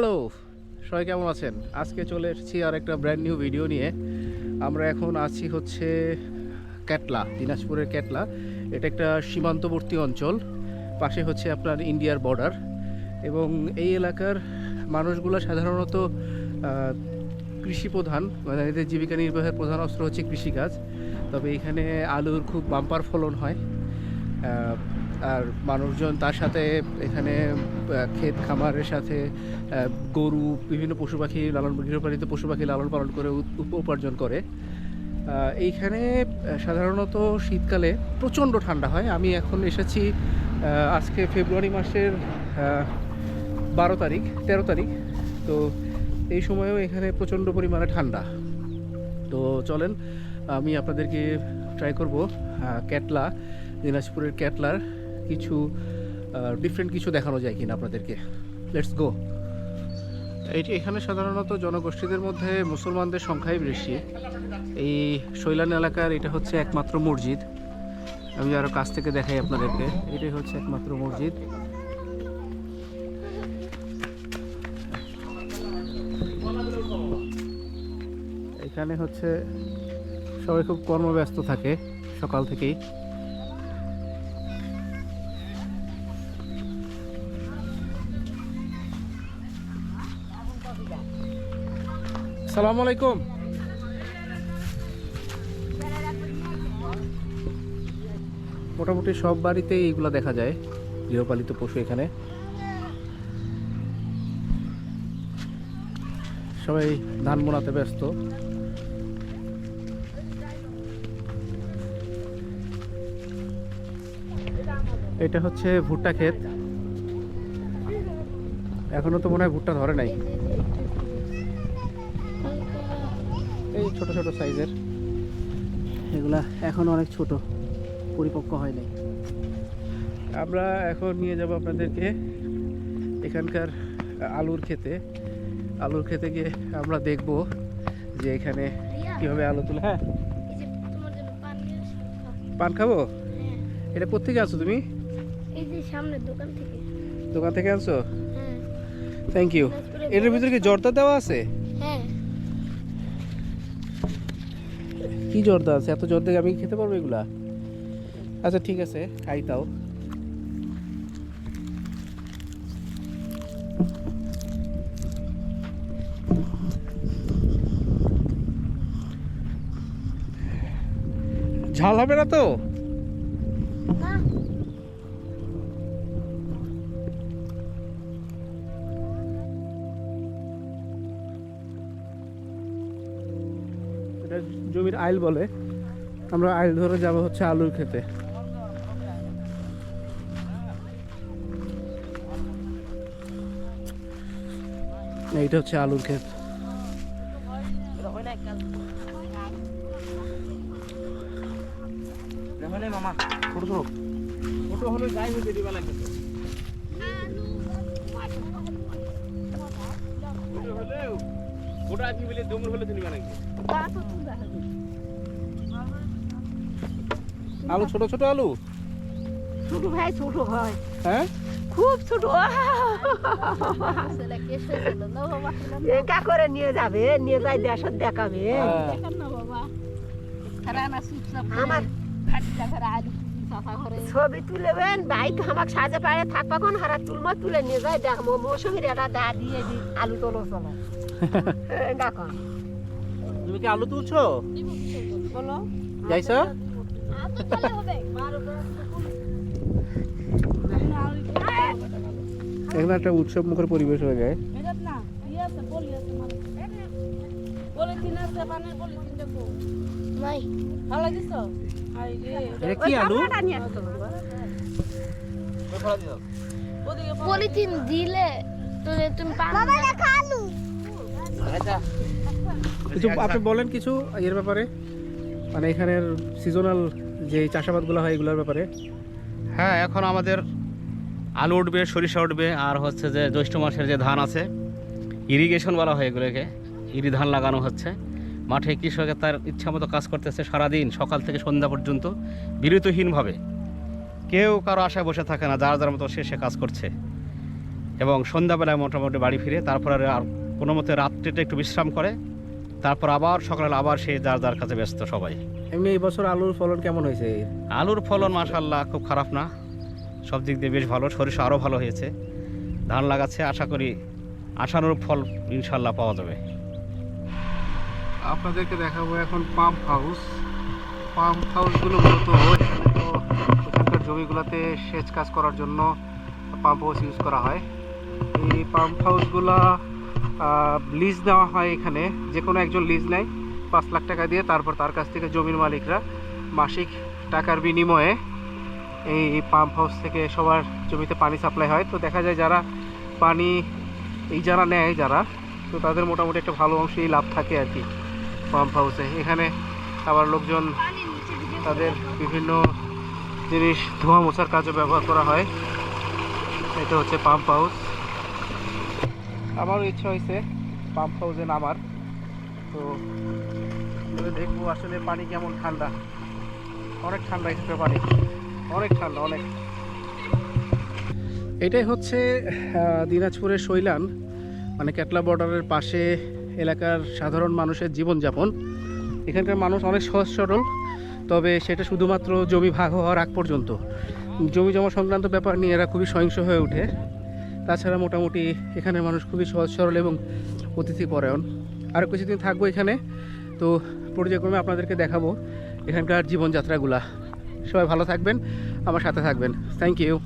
Hello, সবাই কেমন আছেন? আজকে চলে এসেছি আর একটা ব্র্যান্ড নিউ ভিডিও নিয়ে। আমরা এখন আছি হচ্ছে ক্যাটলা, দিনাজপুরের ক্যাটলা। এটা একটা সীমান্তবর্তী অঞ্চল, পাশে হচ্ছে আপনার ইন্ডিয়ার বর্ডার এবং এই এলাকার মানুষগুলো সাধারণত কৃষি প্রধান মানে এদের জীবিকা নির্বাহের প্রধান অস্ত্র হচ্ছে কৃষিকাজ। তবে এখানে আলুর খুব বাম্পার ফলন হয়। আর মানুষজন তার সাথে এখানে ক্ষেত খামারের সাথে গরু, বিভিন্ন পশু পাখি লালন, গৃহপালিত পশু পাখি লালন পালন করে উপ- উপ- উপার্জন করে। এইখানে সাধারণত শীতকালে প্রচণ্ড ঠান্ডা হয়। আমি এখন এসেছি আজকে ফেব্রুয়ারি মাসের বারো তারিখ, তেরো তারিখ। তো এই সময়েও এখানে প্রচণ্ড পরিমাণে ঠান্ডা। তো চলেন, আমি আপনাদেরকে ট্রাই করব ক্যাটলা দিনাজপুরের ক্যাটলার কিছু ডিফারেন্ট কিছু দেখানো যায় কিনা আপনাদেরকে? লেটস গো এইটি এখানে সাধারণত জনগোষ্ঠীদের মধ্যে মুসলমানদের সংখ্যাই বেশি। এই শৈলান এলাকার এটা হচ্ছে একমাত্র মসজিদ। আমি আরও কাছ থেকে দেখাই আপনাদেরকে। এটাই হচ্ছে একমাত্র মসজিদ। এখানে হচ্ছে সবাই খুব কর্মব্যস্ত থাকে সকাল থেকেই। সালামু আলাইকুম। মোটামুটি সব বাড়িতেই এইগুলো দেখা যায়, গৃহপালিত পশু এখানে। সবাই ধান বোনাতে ব্যস্ত। এটা হচ্ছে ভুট্টা ক্ষেত। এখনও তো মনে হয় ভুট্টা ধরে নাই। এই ছোট ছোট সাইজের। এগুলা এখন অনেক ছোট পরিপক্ক হয় নাই। আমরা এখন নিয়ে যাব আপনাদেরকে এখানকার আলুর ক্ষেতে। আলুর খেতে গিয়ে আমরা দেখব যে এখানে কীভাবে আলু তুলে হ্যাঁ। পান খাব? হ্যাঁ। এটা কোথেকে আনছো তুমি? এই যে সামনের দোকান থেকে। দোকান থেকে আনছো? হ্যাঁ। থ্যাংক ইউ এটার ভিতরে কি জর্দা দেওয়া আছে? কি জর্দা আছে এত জোর দেখে আমি খেতে পারব এগুলা? আচ্ছা ঠিক আছে, খাই তাও। ঝাল হবে না তো? এটা জমির আইল বলে আমরা আইল ধরে যাব হচ্ছে আলুর খেতে এইটা হচ্ছে আলুর ক্ষেত মামা ছোট ছোট ছোট হলে যাই হইতে দিবা লাগবে ওটা কি বলে দমুর হলে তুমি বানাইছে আলু ছোট ছোট আলু? ছোট ভাই ছোট হয় হ্যাঁ? খুব ছোট। একা করে নিয়ে যাবে নিয়ে যাই দেশত দেখাবে। হ্যাঁ। আমার খাটিটা খারা আলু ছবি তুলেবেন বাইক আমাকে সাজে পাড়ে থাকবা কোন হারা তুলমো তুলে নিয়ে যাই দেখব মৌসুমির এটা দা দিয়ে দি আলু তোলো চলো। দেখো তুমি কি আলু তুলছো? বলো। যাইছো? এখানে একটা উৎসব মুখের পরিবেশ হয়ে যায়। না পলিথিন দিলে তুমি আলু। কিছু আপনি বলেন কিছু এর ব্যাপারে? মানে এখানের সিজনাল যে চাষাবাদগুলো হয় এগুলোর ব্যাপারে? হ্যাঁ এখন আমাদের আলু উঠবে সরিষা উঠবে আর হচ্ছে যে জ্যৈষ্ঠ মাসের যে ধান আছে ইরিগেশন বলা হয় এগুলোকে। ইরি ধান লাগানো হচ্ছে। মাঠে কৃষকের তার ইচ্ছা মতো কাজ করতেছে সারাদিন সকাল থেকে সন্ধ্যা পর্যন্ত বিরতিহীনভাবে। কেউ কারও আশায় বসে থাকে না যার যার মতো সে সে কাজ করছে। এবং সন্ধ্যাবেলায় মোটামুটি বাড়ি ফিরে তারপর আর কোনো মতে রাত্রিটা একটু বিশ্রাম করে তারপর আবার সকালে আবার সে যার যার কাছে ব্যস্ত সবাই। এমনি এই বছর আলুর ফলন কেমন হয়েছে? আলুর ফলন মাসাল্লাহ খুব খারাপ না। সব দিক দিয়ে বেশ ভালো সরিষা আরও ভালো হয়েছে। ধান লাগাচ্ছে আশা করি আশানুরূপ ফল ইনশাল্লাহ পাওয়া যাবে। আপনাদেরকে দেখাবো এখন পাম্প হাউস পাম্প হাউসগুলো মূলত এখানে জমিগুলোতে সেচ কাজ করার জন্য পাম্প হাউস ইউজ করা হয়। এই পাম্প হাউসগুলা লিজ দেওয়া হয় এখানে। যে কোনো একজন লিজ নেয় পাঁচ লাখ টাকা দিয়ে, তারপর তার কাছ থেকে জমির মালিকরা মাসিক টাকার বিনিময়ে এই পাম্প হাউস থেকে সবার জমিতে পানি সাপ্লাই হয়। তো দেখা যায় যারা পানি, এই যারা নেয় যারা, তো তাদের মোটামুটি একটা ভালো অংশেই লাভ থাকে আর কি। পাম্প হাউসে এখানে আবার লোকজন তাদের বিভিন্ন জিনিস ধোঁয়া মোছার কাজে ব্যবহার করা হয়। এটা হচ্ছে পাম্প হাউস আমারও ইচ্ছা হয়েছে পাম্প হাউসে নামার। তো দেখব আসলে পানি কেমন ঠান্ডা। অনেক ঠান্ডা এখানকার পানি। অনেক ঠান্ডা, অনেক। এটাই হচ্ছে দিনাজপুরের শৈলান মানে ক্যাটলা বর্ডারের পাশে এলাকার সাধারণ মানুষের জীবনযাপন। এখানকার মানুষ অনেক সহজ সরল, তবে সেটা শুধুমাত্র জমি ভাগ হওয়ার আগ পর্যন্ত। জমি জমা সংক্রান্ত ব্যাপার নিয়ে এরা খুবই সহিংস হয়ে ওঠে। তাছাড়া মোটামুটি এখানের মানুষ খুবই সহজ সরল এবং অতিথি পরায়ণ। আরও কিছুদিন থাকব এখানে, তো পর্যায়ক্রমে আপনাদেরকে দেখাবো এখানকার জীবনযাত্রাগুলা। সবাই ভালো থাকবেন, আমার সাথে থাকবেন। Thank you